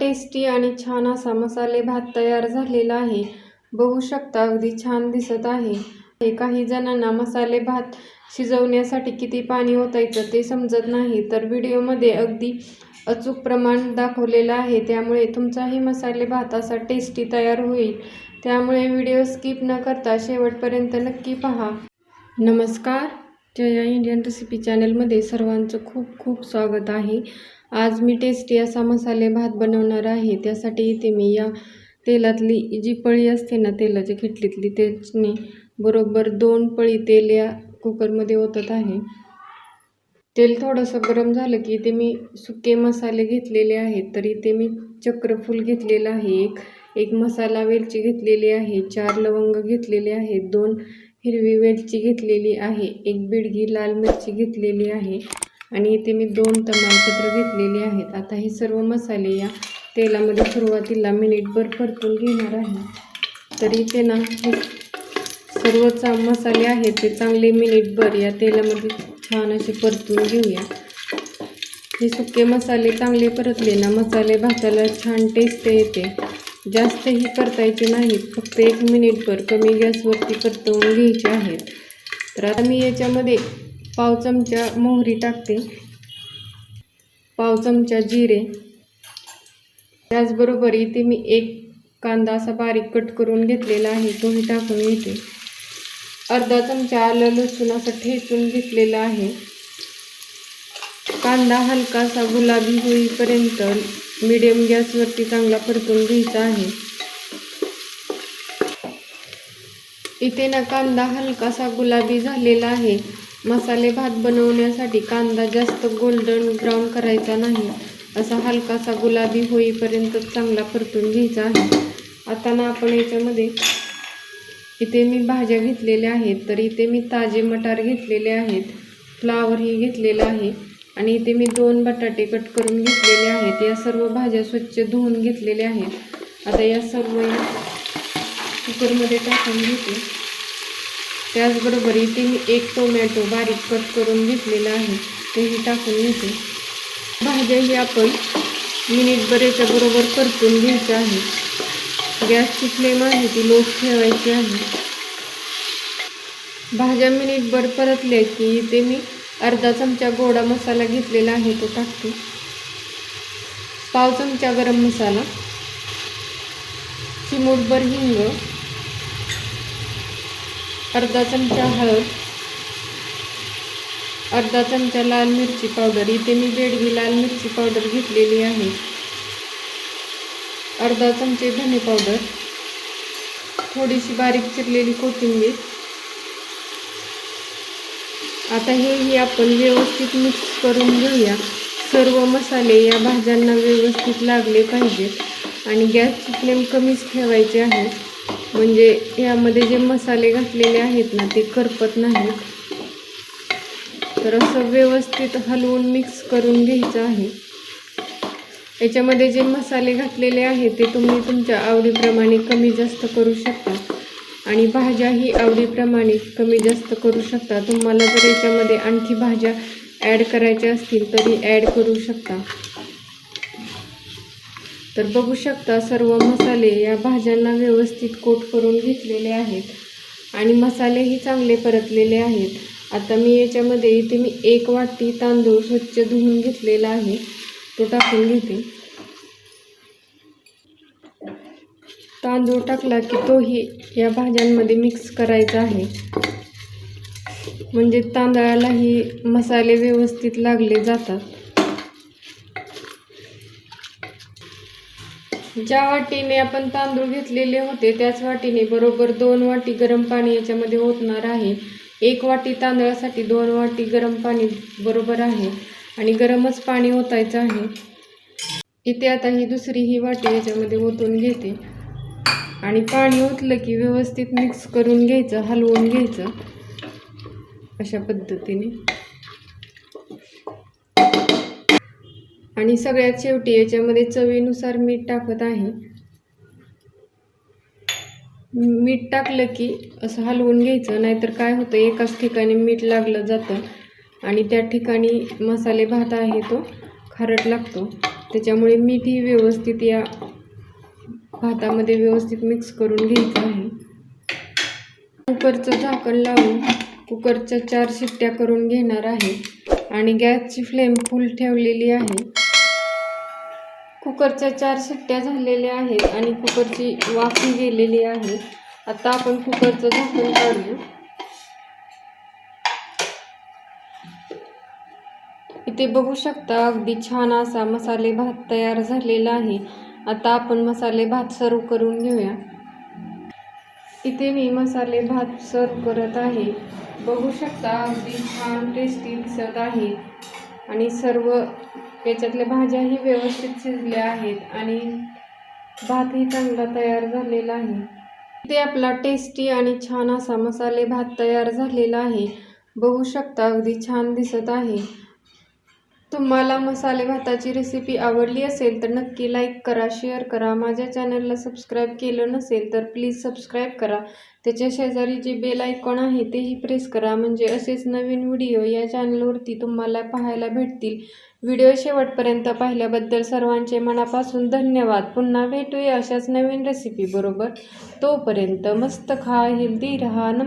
Tasty आणि छान असा मसाले भात तयार झालेला आहे. बघू शकता अगदी छान दिसत आहे. काही जणांना मसाले भात शिजवण्यासाठी किती पाणी ओतायचं ते समजत नाही तर व्हिडिओमध्ये अगदी अचूक प्रमाण दाखवलेलं आहे. त्यामुळे तुमचाही मसाले भात असा टेस्टी तयार होईल. त्यामुळे व्हिडिओ स्किप न करता शेवटपर्यंत नक्की पहा. नमस्कार. जया इंडियन रेसिपी चॅनलमध्ये सर्वांचं खूप खूप स्वागत आहे. आज मी टेस्टी असा मसाले भात बनवणार आहे. त्यासाठी इथे मी या तेलातली जी पळी असते ना तेलाच्या खिटलीतली त्याने बरोबर दोन पळी तेल या कुकरमध्ये ओतत आहे. तेल थोडंसं गरम झालं की इथे मी सुके मसाले घेतलेले आहेत. तर इथे मी चक्रफूल घेतलेलं आहे. एक एक मसाला वेलची घेतलेली आहे. चार लवंग घेतलेले आहेत. दोन हिरवी वेलची घेतलेली आहे एक बिडगी लाल मिरची घेतलेली आहे आणि इथे मी दोन तमालपत्र घेतलेली आहेत. आता हे सर्व मसाले या तेलामध्ये सुरुवातीला मिनिटभर परतून घेणार आहे. तर इथे ना हे सर्व चा मसाले आहेत ते चांगले मिनिटभर या तेलामध्ये छान असे परतून घेऊया. हे सुके मसाले चांगले परतले ना मसाले भाताला छान टेस्ट येते. जास्तही परतायचे नाहीत फक्त एक मिनिटभर कमी गॅसवरती परतवून घ्यायचे आहेत तर आता मी याच्यामध्ये पाव चमचा मोहरी टाकते. पाव चमचा जिरे. त्याचबरोबर इथे मी एक कांदा असा बारीक कट करून घेतलेला आहे तोही टाकून घेते. अर्धा चमचा आलं लसूण असं ठेचून घेतलेला आहे. कांदा हलकासा गुलाबी होईपर्यंत मिडियम गॅसवरती चांगला परतून घ्यायचा आहे. इथे ना कांदा हलकासा गुलाबी झालेला आहे. मसाले भात बनवण्यासाठी कांदा जास्त गोल्डन ब्राऊन करायचा नाही. असा हलकासा गुलाबी होईपर्यंत चांगला परतून घ्यायचा आहे. आता ना आपण याच्यामध्ये इथे मी भाज्या घेतलेल्या आहेत. तर इथे मी ताजे मटार घेतलेले आहेत. फ्लावरही घेतलेलं आहे. आणि इथे मी दोन बटाटे कट करून घेतलेले आहेत. या सर्व भाज्या स्वच्छ धुवून घेतलेल्या आहेत. आता या सर्व या कुकरमध्ये टाकून घेते. त्याचबरोबर इथे मी एक टोमॅटो बारीक कट करून घेतलेला आहे. तेही टाकून घेते. भाज्याही आपण मिनिटभर याच्याबरोबर परतून घ्यायच्या आहे गॅसची फ्लेम आहे ती लो ठेवायची आहे. भाज्या मिनिटभर परतल्या की इथे मी अर्धा चमचा गोडा मसाला घेतलेला आहे तो टाकते. पाव चमचा गरम मसाला. चिमूटभर हिंग. अर्धा चमचा हळद. अर्धा चमचा लाल मिरची पावडर. इथे मी बेडगी लाल मिरची पावडर घेतलेली आहे. अर्धा चमचे धने पावडर. थोडीशी बारीक चिरलेली कोथिंबीर. आता हेही आपण व्यवस्थित मिक्स करून घेऊया. सर्व मसाले या भाज्यांना व्यवस्थित लागले पाहिजेत आणि गॅसची फ्लेम कमीच ठेवायची आहे. म्हणजे यामध्ये जे मसाले घातलेले आहेत ना ते करपत नाहीत. तर असं व्यवस्थित हलवून मिक्स करून घ्यायचं आहे. याच्यामध्ये जे मसाले घातलेले आहेत ते तुम्ही तुमच्या आवडीप्रमाणे कमी जास्त करू शकता. आणि भाज्याही आवडीप्रमाणे कमी जास्त करू शकता. तुम्हाला जर याच्यामध्ये आणखी भाज्या ॲड करायच्या असतील तरी ॲड करू शकता. तर बघू शकता सर्व मसाले या भाज्यांना व्यवस्थित कोट करून घेतलेले आहेत. आणि मसालेही चांगले परतलेले आहेत. आता मी याच्यामध्ये इथे मी एक वाटी तांदूळ स्वच्छ धुवून घेतलेला आहे. तो टाकून घेते. तांदूळ टाकला की तोही या भाज्यांमध्ये मिक्स करायचा आहे. म्हणजे तांदळालाही मसाले व्यवस्थित लागले जातात. ज्या वाटीने आपण तांदूळ घेतलेले होते त्याच वाटीने बरोबर दोन वाटी गरम पाणी याच्यामध्ये ओतणार आहे. एक वाटी तांदळासाठी दोन वाटी गरम पाणी बरोबर आहे आणि गरमच पाणी ओतायचं आहे. इथे आता ही दुसरी ही वाटी याच्यामध्ये ओतून घेते. आणि पाणी ओतलं की व्यवस्थित मिक्स करून घ्यायचं हलवून घ्यायचं अशा पद्धतीने. आणि सगळ्यात शेवटी याच्यामध्ये चवीनुसार मीठ टाकत आहे. मीठ टाकलं की असं हलवून घ्यायचं नाहीतर काय होतं एकाच ठिकाणी मीठ लागलं जातं आणि त्या ठिकाणी मसाले भात आहे तो खारट लागतो. त्याच्यामुळे मीठही व्यवस्थित या भातामध्ये व्यवस्थित मिक्स करून घ्यायचं आहे. कुकरचं झाकण लावून कुकरच्या चार शिट्ट्या करून घेणार आहे. आणि गॅसची फ्लेम फुल ठेवलेली आहे. कुकरच्या चार शिट्ट्या झालेल्या आहेत आणि कुकरची वाफी गेलेली आहे. आता आपण कुकरचं झाकण काढू. इथे बघू शकता अगदी छान असा मसाले भात तयार झालेला आहे. आता आपण मसाले भात सर्व करून घेऊया. इथे मी मसाले भात सर्व करत आहे. बघू शकता अगदी छान टेस्टी दिसत आहे. आणि सर्व याच्यातल्या भाज्याही व्यवस्थित शिजल्या आहेत आणि भातही चांगला तयार झालेला आहे. इथे आपला टेस्टी आणि छान असा मसाले भात तयार झालेला आहे. बघू शकता अगदी छान दिसत आहे. तुम्हाला मसाले भाताची रेसिपी आवडली असेल तर नक्की लाईक करा शेअर करा. माझ्या चॅनलला सबस्क्राईब केलं नसेल तर प्लीज सबस्क्राईब करा. त्याच्या शेजारी जे बेल आयकॉन आहे तेही प्रेस करा. म्हणजे असेच नवीन व्हिडिओ या चॅनलवरती तुम्हाला पाहायला भेटतील. व्हिडिओ शेवटपर्यंत पाहिल्याबद्दल सर्वांचे मनापासून धन्यवाद. पुन्हा भेटूया अशाच नवीन रेसिपी बरोबर. तोपर्यंत मस्त खा हेल्दी रहा. नम